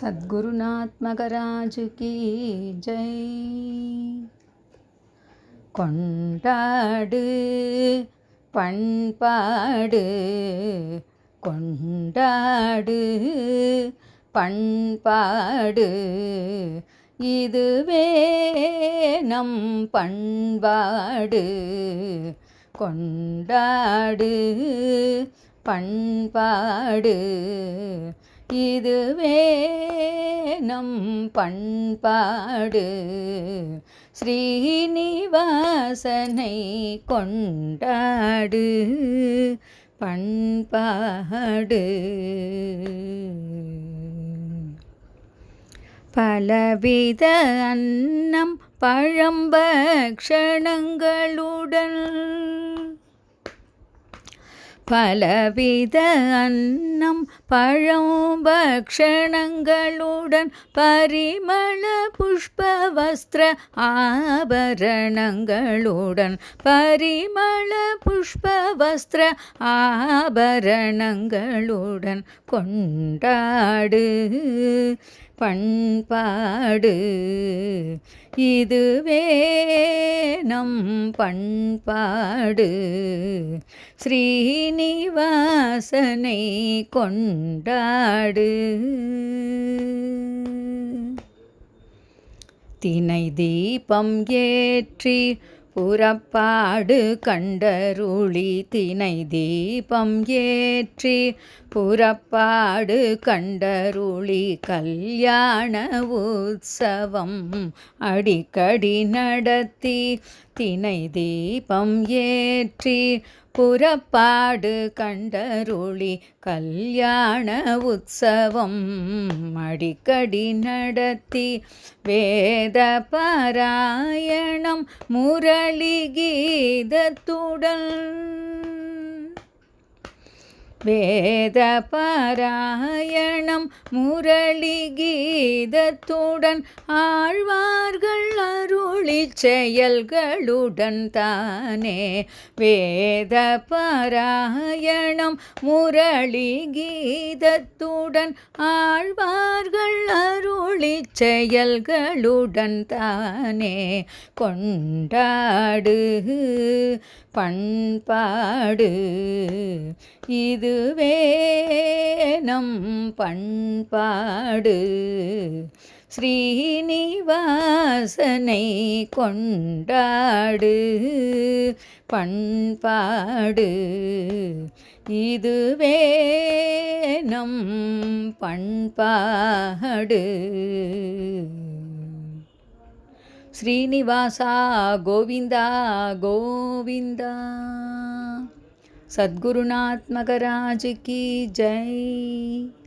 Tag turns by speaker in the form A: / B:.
A: சத்குருநாத் மகராஜுக்கு ஜெய். கொண்டாடு பண்பாடு கொண்டாடு பண்பாடு. இதுவே நம் பண்பாடு. கொண்டாடு பண்பாடு. இதுவே நம் பண்பாடு. ஸ்ரீனிவாசனை கொண்டாடு. பண்பாடு. பலவித அன்னம் பழம்பக்ஷணங்களுடன் பலவித அன்னம் பழம் பக்ஷணங்களுடன் பரிமள புஷ்ப வஸ்திர ஆபரணங்களுடன் பரிமள புஷ்ப வஸ்திர ஆபரணங்களுடன் கொண்டாடு. பண்பாடு. இதுவே நம் பண்பாடு. ஸ்ரீனிவாசனை கொண்டாடு. தினை தீபம் ஏற்றி புறப்பாடு கண்டருளி தினை தீபம் ஏற்றி புறப்பாடு கண்டருளி கல்யாண உற்சவம் அடிக்கடி நடத்தி தினை தீபம் ஏற்றி புறப்பாடு கண்டருளி கல்யாண உற்சவம் அடிக்கடி நடத்தி வேத பாராயணம் முரளி கீதத்துடன். வேத பாராயணம் முரளி கீதத்துடன். ஆழ்வார்கள் அருள் செயல்களுடன் தானே வேத பாராயணம் முரளி கீதத்துடன் ஆழ்வார்கள் அருளி செயல்களுடன் தானே கொண்டாடு பண்பாடு. இதுவே நம் பண்பாடு. ஸ்ரீனிவாசனை கொண்டாடு பண்பாடு இதுவே நம் பண்பாடு ஸ்ரீனிவாசா கோவிந்தா கோவிந்தா सद्गुरुनाथ मगराज की जय